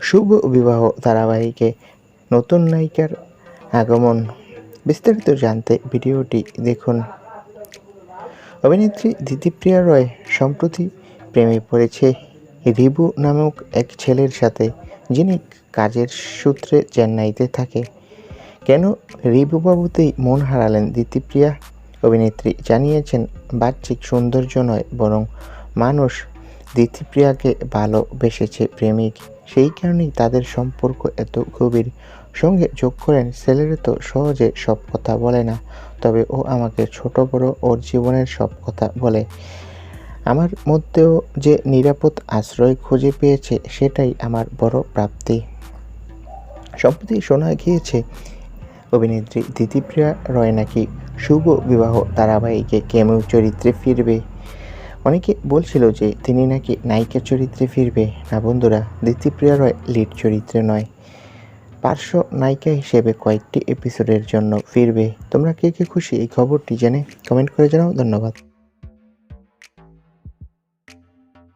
শুভ বিবাহ ধারাবাহিকে নতুন নায়িকার আগমন বিস্তারিত জানতে ভিডিওটি দেখুন। অভিনেত্রী দিতিপ্রিয়া রয় সম্প্রতি প্রেমে পড়েছে। রিবু নামক এক ছেলের সাথে, যিনি কাজের সূত্রে চেন্নাইতে থাকে। কেন রিবুবাবুতেই মন হারালেন দিতিপ্রিয়া অভিনেত্রী জানিয়েছেন, বাহ্যিক সৌন্দর্য নয়, বরং মানুষ দিতিপ্রিয়াকে ভালোবেসেছে প্রেমিক। সেই কারণেই তাদের সম্পর্ক এত গভীর। সঙ্গে যোগ করেন ছেলেরা তো সহজে সব কথা বলে না, তবে ও আমাকে ছোট বড় ওর জীবনের সব কথা বলে। আমার মধ্যেও যে নিরাপদ আশ্রয় খুঁজে পেয়েছে, সেটাই আমার বড় প্রাপ্তি। সম্প্রতি শোনা গিয়েছে। অভিনেত্রী দিতিপ্রিয়া রয় নাকি শুভ বিবাহ ধারাবাহিকে কেমিও চরিত্রে ফিরবে। অনেকে বলছিল যে তিনি নাকি নায়িকার চরিত্রে ফিরবে। না বন্ধুরা, দ্বিতীয়প্রিয়া রয় লিড চরিত্রে নয়। পার্শ্ব নায়িকা হিসেবে কয়েকটি এপিসোডের জন্য ফিরবে। তোমরা কে কে খুশি এই খবরটি জেনে কমেন্ট করে জানাও। ধন্যবাদ।